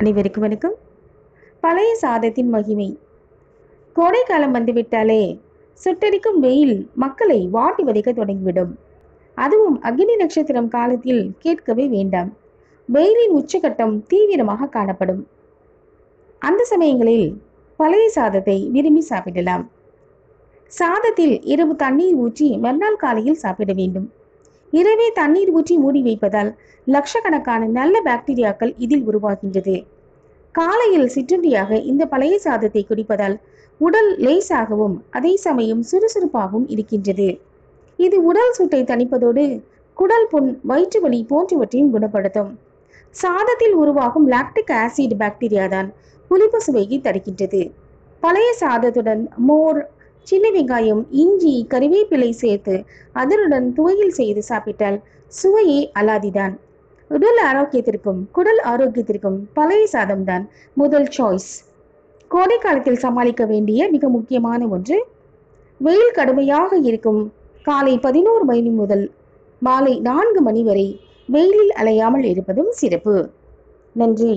அனைவருக்கும் வணக்கம். பழைய சாதத்தின் மகிமை. கோடைக்காலம் வந்துவிட்டாலே சுட்டரிக்கும் வெயில் மக்களை வாட்டி வதைக்க தொடங்கிவிடும். அதுவும் அக்னி நட்சத்திரம் காலத்தில் கேட்கவே வேண்டாம். வெயிலின் உச்சகட்டம் தீவிரமாக காணப்படும். அந்த சமயங்களில் பழைய சாதத்தை விரும்பி சாப்பிடலாம். சாதத்தில் இரவு தண்ணீர் ஊற்றி மறுநாள் காலையில் சாப்பிட வேண்டும். இரவே தண்ணீர் ஊற்றி மூடி வைப்பதால் லட்சக்கணக்கான நல்ல பாக்டீரியாக்கள் இதில் உருவாகின்றது. காலையில் சிற்றுண்டியாக இந்த பழைய சாதத்தை குடிப்பதால் உடல் லேசாகவும் அதே சமயம் சுறுசுறுப்பாகவும் இருக்கின்றது. இது உடல் சூட்டை தணிப்பதோடு குடல் புண் வயிற்று வலி போன்றவற்றையும் குணப்படுத்தும். சாதத்தில் உருவாகும் லாக்டிக் ஆசிட் பாக்டீரியா தான் புளிப்பு சுவையை தருகின்றது பழைய சாதத்துடன் மோர் சின்ன வெங்காயம் இஞ்சி கறிவேப்பிலை சேர்த்து அதனுடன் துவையில் செய்து சாப்பிட்டால் சுவையே அலாதிதான். உடல் ஆரோக்கியத்திற்கும் குடல் ஆரோக்கியத்திற்கும் பழைய சாதம்தான் முதல் சாய்ஸ் கோடை காலத்தில் சமாளிக்க வேண்டிய மிக முக்கியமான ஒன்று வெயில் கடுமையாக இருக்கும் காலை பதினோரு மணி முதல் மாலை நான்கு மணி வரை வெயிலில் அலையாமல் இருப்பதும் சிறப்பு. நன்றி.